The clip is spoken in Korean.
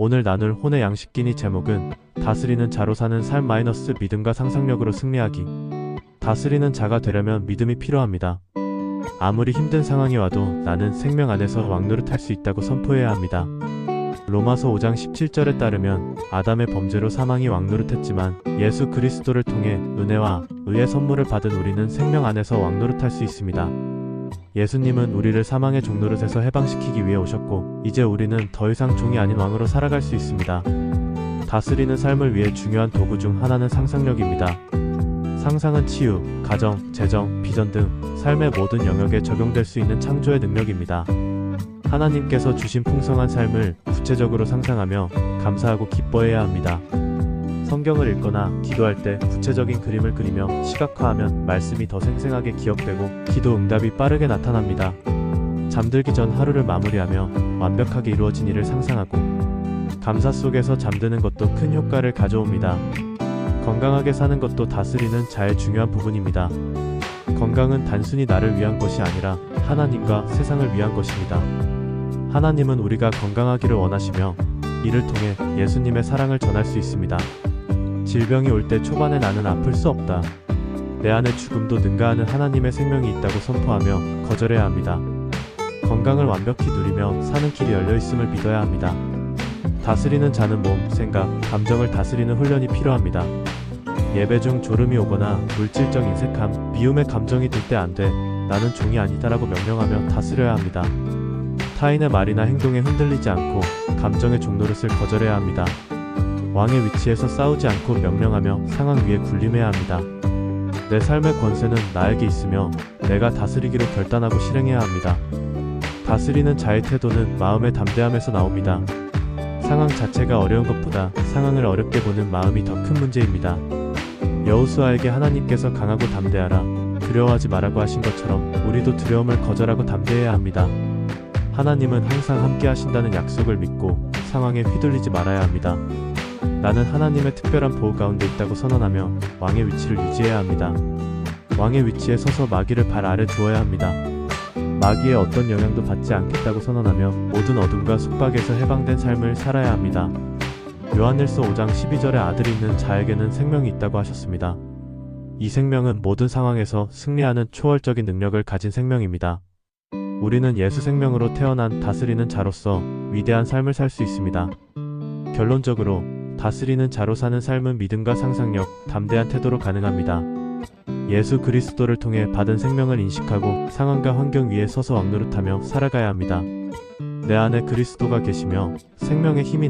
오늘 나눌 혼의 양식기니 제목은 다스리는 자로 사는 삶 마이너스 믿음과 상상력으로 승리하기. 다스리는 자가 되려면 믿음이 필요합니다. 아무리 힘든 상황이 와도 나는 생명 안에서 왕노릇 할 수 있다고 선포해야 합니다. 로마서 5장 17절에 따르면 아담의 범죄로 사망이 왕노릇했지만 예수 그리스도를 통해 은혜와 의의 선물을 받은 우리는 생명 안에서 왕노릇할 수 있습니다. 예수님은 우리를 사망의 종노릇에서 해방시키기 위해 오셨고 이제 우리는 더 이상 종이 아닌 왕으로 살아갈 수 있습니다. 다스리는 삶을 위해 중요한 도구 중 하나는 상상력입니다. 상상은 치유, 가정, 재정, 비전 등 삶의 모든 영역에 적용될 수 있는 창조의 능력입니다. 하나님께서 주신 풍성한 삶을 구체적으로 상상하며 감사하고 기뻐해야 합니다. 성경을 읽거나 기도할 때 구체적인 그림을 그리며 시각화하면 말씀이 더 생생하게 기억되고 기도 응답이 빠르게 나타납니다. 잠들기 전 하루를 마무리하며 완벽하게 이루어진 일을 상상하고 감사 속에서 잠드는 것도 큰 효과를 가져옵니다. 건강하게 사는 것도 다스리는 자의 중요한 부분입니다. 건강은 단순히 나를 위한 것이 아니라 하나님과 세상을 위한 것입니다. 하나님은 우리가 건강하기를 원하시며 이를 통해 예수님의 사랑을 전할 수 있습니다. 질병이 올 때 초반에 나는 아플 수 없다. 내 안에 죽음도 능가하는 하나님의 생명이 있다고 선포하며 거절해야 합니다. 건강을 완벽히 누리며 사는 길이 열려 있음을 믿어야 합니다. 다스리는 자는 몸, 생각, 감정을 다스리는 훈련이 필요합니다. 예배 중 졸음이 오거나 물질적 인색함, 미움의 감정이 들 때 안 돼. 나는 종이 아니다라고 명령하며 다스려야 합니다. 타인의 말이나 행동에 흔들리지 않고 감정의 종노릇을 거절해야 합니다. 왕의 위치에서 싸우지 않고 명령하며 상황 위에 군림해야 합니다. 내 삶의 권세는 나에게 있으며 내가 다스리기로 결단하고 실행해야 합니다. 다스리는 자의 태도는 마음의 담대함에서 나옵니다. 상황 자체가 어려운 것보다 상황을 어렵게 보는 마음이 더 큰 문제입니다. 여호수아에게 하나님께서 강하고 담대하라 두려워하지 말라고 하신 것처럼 우리도 두려움을 거절하고 담대해야 합니다. 하나님은 항상 함께 하신다는 약속을 믿고 상황에 휘둘리지 말아야 합니다. 나는 하나님의 특별한 보호 가운데 있다고 선언하며 왕의 위치를 유지해야 합니다. 왕의 위치에 서서 마귀를 발 아래 두어야 합니다. 마귀의 어떤 영향도 받지 않겠다고 선언하며 모든 어둠과 속박에서 해방된 삶을 살아야 합니다. 요한일서 5장 12절에 아들이 있는 자에게는 생명이 있다고 하셨습니다. 이 생명은 모든 상황에서 승리하는 초월적인 능력을 가진 생명입니다. 우리는 예수 생명으로 태어난 다스리는 자로서 위대한 삶을 살 수 있습니다. 결론적으로 다스리는 자로 사는 삶은 믿음과 상상력, 담대한 태도로 가능합니다. 예수 그리스도를 통해 받은 생명을 인식하고 상황과 환경 위에 서서 왕노릇하며 살아가야 합니다. 내 안에 그리스도가 계시며 생명의 힘이